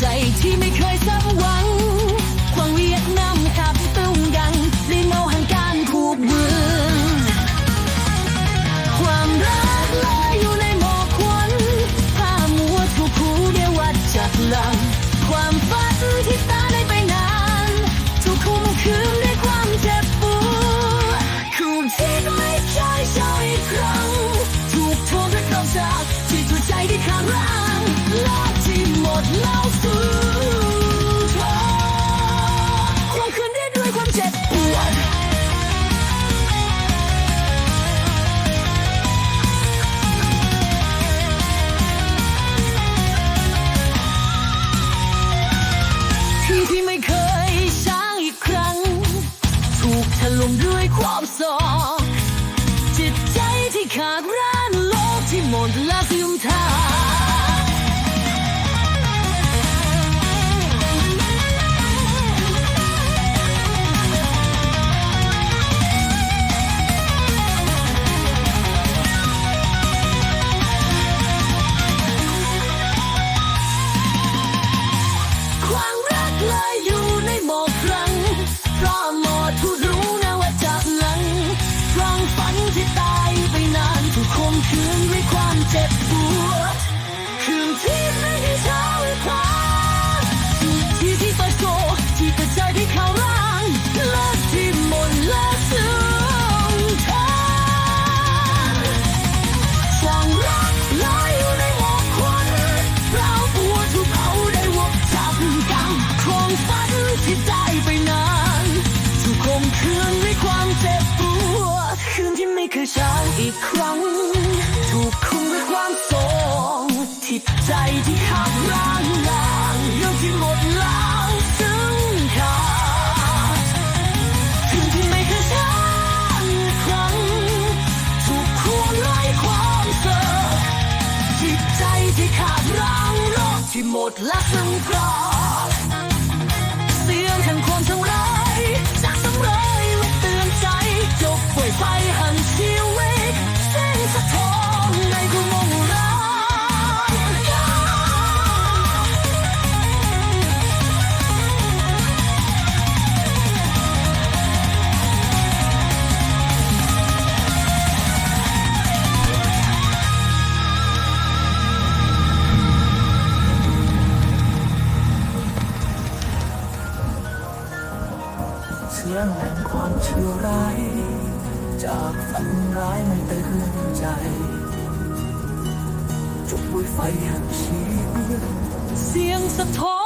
ใจที่ไม่เคยสมหวัง ควางเวียดนามขับตึงยังได้เงาห่างการผูกเบืองความรักลอยอยู่ในหมอกควันผ้ามัวถูกคูเดียววัดจากลัง ความฝันที่ตาได้ไปนานถูกคุมคืนด้วยความเจ็บปวดคู่ที่ไม่ใช่เจ้าอีกครั้ง ถูกทวงด้วยคำสาปที่ตัวใจที่ขาดร้า ล่มด้วยความโศกจิตใจที่ขาดร้านโลกที่หมดและซึมทาง ที่ตายไปนานถูกคมคืนด้วยความเจ็บปวดคืนที่ไม่ได้เช้าหรือพาที่ที่เปิดโกที่เปิดใจที่เขาร่างเลิกที่หมดและซึ้งทางความรักลอยอยู่ในหมอกควันเราปวดทุกเขาได้วกจับกันความฝันที่ได้ไปนานถูกคมคืน นที่ไม่เคยเช้าอีกครั้ง ถูกคุมด้วยความโศกที่ใจที่ขาดร้างลางเรื่องที่หมดแล้วซึ่งขาดคืนที่ไม่เคยช้าอีกครั้ง ถูกควงไล่ความเศร้าจิตใจที่ขาดร้างโรคที่หมดและซึ่งกรอบ เสียงแห่งความชั่วร้าย จากฝันร้ายมันเตือนใจ จุดบุยไฟแห่งชีวิตเสียงสะท้อน